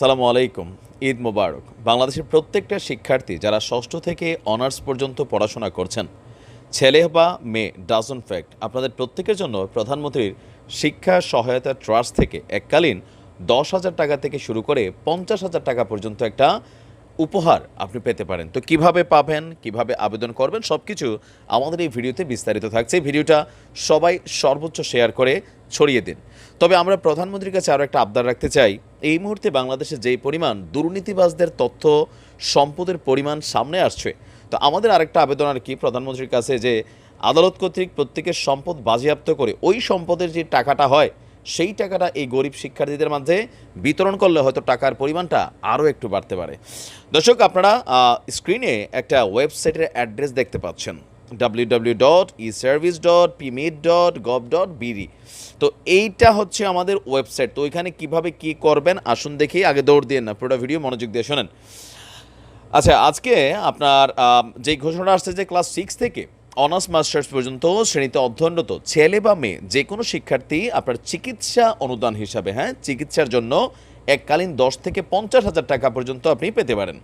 সালামু আলাইকুম, ঈদ মোবারক। বাংলাদেশের প্রত্যেকটা শিক্ষার্থী যারা ষষ্ঠ থেকে অনার্স পর্যন্ত পড়াশোনা করছেন, ছেলে বা মেয়ে ডাজন ফ্যাক্ট আপনাদের প্রত্যেকের জন্য প্রধানমন্ত্রীর শিক্ষা সহায়তা ট্রাস্ট থেকে এককালীন দশ হাজার টাকা থেকে শুরু করে পঞ্চাশ হাজার টাকা পর্যন্ত একটা উপহার আপনি পেতে পারেন। তো কীভাবে পাবেন, কীভাবে আবেদন করবেন সব কিছু আমাদের এই ভিডিওতে বিস্তারিত থাকছে। ভিডিওটা সবাই সর্বোচ্চ শেয়ার করে ছড়িয়ে দিন। তবে আমরা প্রধানমন্ত্রীর কাছে আরও একটা আবদার রাখতে চাই। এই মুহূর্তে বাংলাদেশে যেই পরিমাণ দুর্নীতিবাজদের তথ্য সম্পদের পরিমাণ সামনে আসছে, তো আমাদের আরেকটা আবেদন আর কি প্রধানমন্ত্রীর কাছে যে আদালত কর্তৃক প্রত্যেকের সম্পদ বাজেয়াপ্ত করে ওই সম্পদের যে টাকাটা হয়, সেই টাকাটা এই গরিব শিক্ষার্থীদের মাঝে বিতরণ করলে হয়তো টাকার পরিমাণটা আরও একটু বাড়তে পারে। দর্শক, আপনারা স্ক্রিনে একটা ওয়েবসাইটের অ্যাড্রেস দেখতে পাচ্ছেন। বিডি তো এইটা হচ্ছে আমাদের ওয়েবসাইট তো ওইখানে কীভাবে কি করবেন, আসুন দেখি, আগে দৌড় দিয়ে না পুরোটা ভিডিও মনোযোগ দিয়ে শোনেন। আচ্ছা আজকে আপনার যে ঘোষণা আসছে যে ক্লাস সিক্স থেকে অনার্স মাস্টার্স পর্যন্ত শ্রেণীতে অধ্যয়নরত ছেলে বা মেয়ে যে কোনো শিক্ষার্থী আপনার চিকিৎসা অনুদান হিসাবে হ্যাঁ চিকিৎসার জন্য এককালীন দশ থেকে পঞ্চাশ হাজার টাকা পর্যন্ত আপনি পেতে পারেন।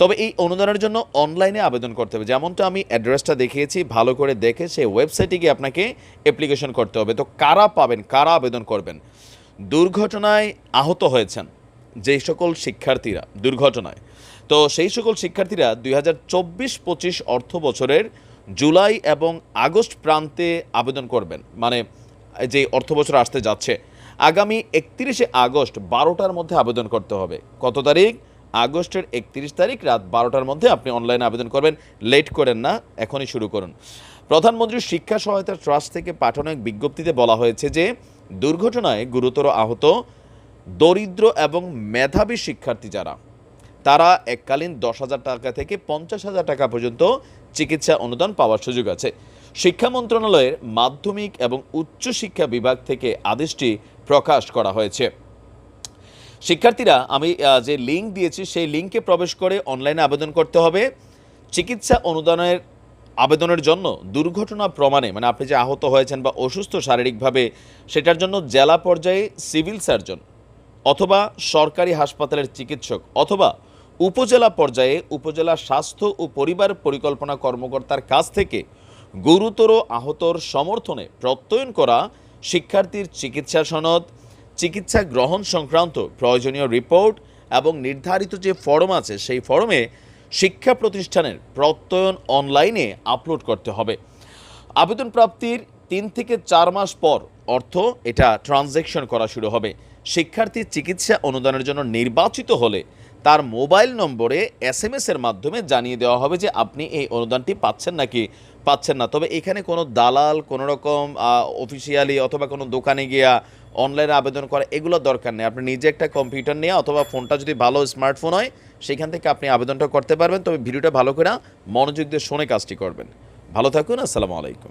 তবে এই অনুদানের জন্য অনলাইনে আবেদন করতে হবে। যেমনটা আমি অ্যাড্রেসটা দেখিয়েছি, ভালো করে দেখে সেই ওয়েবসাইটে গিয়ে আপনাকে অ্যাপ্লিকেশন করতে হবে। তো কারা পাবেন, কারা আবেদন করবেন? দুর্ঘটনায় আহত হয়েছেন যেই সকল শিক্ষার্থীরা, দুর্ঘটনায়। তো সেই সকল শিক্ষার্থীরা দুই হাজার চব্বিশ পঁচিশ অর্থ বছরের জুলাই এবং আগস্ট প্রান্তে আবেদন করবেন। মানে যে অর্থ বছর আসতে যাচ্ছে আগামী একত্রিশে আগস্ট বারোটার মধ্যে আবেদন করতে হবে। কত তারিখ? আগস্টের একত্রিশ তারিখ রাত বারোটার মধ্যে আপনি অনলাইনে আবেদন করবেন। লেট করেন না, এখনই শুরু করুন। প্রধানমন্ত্রীর শিক্ষা সহায়তা ট্রাস্ট থেকে পাঠানো এক বিজ্ঞপ্তিতে বলা হয়েছে যে, দুর্ঘটনায় গুরুতর আহত, দরিদ্র এবং মেধাবী শিক্ষার্থী যারা, তারা এককালীন দশ হাজার টাকা থেকে পঞ্চাশ হাজার টাকা পর্যন্ত চিকিৎসা অনুদান পাওয়ার সুযোগ আছে। শিক্ষা মন্ত্রণালয়ের মাধ্যমিক এবং উচ্চ শিক্ষা বিভাগ থেকে আদেশটি প্রকাশ করা হয়েছে। শিক্ষার্থীরা, আমি যে লিঙ্ক দিয়েছি, সেই লিঙ্কে প্রবেশ করে অনলাইনে আবেদন করতে হবে। চিকিৎসা অনুদানের আবেদনের জন্য দুর্ঘটনা প্রমাণে মানে আপনি যে আহত হয়েছেন বা অসুস্থ শারীরিকভাবে, সেটার জন্য জেলা পর্যায়ে সিভিল সার্জন অথবা সরকারি হাসপাতালের চিকিৎসক অথবা উপজেলা পর্যায়ে উপজেলা স্বাস্থ্য ও পরিবার পরিকল্পনা কর্মকর্তার কাছ থেকে গুরুতর আহতর সমর্থনে প্রত্যয়ন করা শিক্ষার্থীর চিকিৎসা সনদ, চিকিৎসা গ্রহণ সংক্রান্ত প্রয়োজনীয় রিপোর্ট এবং নির্ধারিত যে ফর্ম আছে, সেই ফর্মে শিক্ষা প্রতিষ্ঠানের প্রত্যয়ন অনলাইনে আপলোড করতে হবে। আবেদন প্রাপ্তির তিন থেকে চার মাস পর অর্থ এটা ট্রানজ্যাকশন করা শুরু হবে। শিক্ষার্থীর চিকিৎসা অনুদানের জন্য নির্বাচিত হলে তার মোবাইল নম্বরে এস এম এর মাধ্যমে জানিয়ে দেওয়া হবে যে আপনি এই অনুদানটি পাচ্ছেন নাকি পাচ্ছেন না। তবে এখানে কোনো দালাল, কোনো রকম অফিসিয়ালি অথবা কোনো দোকানে গিয়া অনলাইনে আবেদন করা এগুলো দরকার নেই। আপনি নিজে একটা কম্পিউটার নিয়ে অথবা ফোনটা যদি ভালো স্মার্টফোন হয়, সেখান থেকে আপনি আবেদনটা করতে পারবেন। তবে ভিডিওটা ভালো করে মনোযোগ দিয়ে শুনে কাজটি করবেন। ভালো থাকুন, আসসালামু আলাইকুম।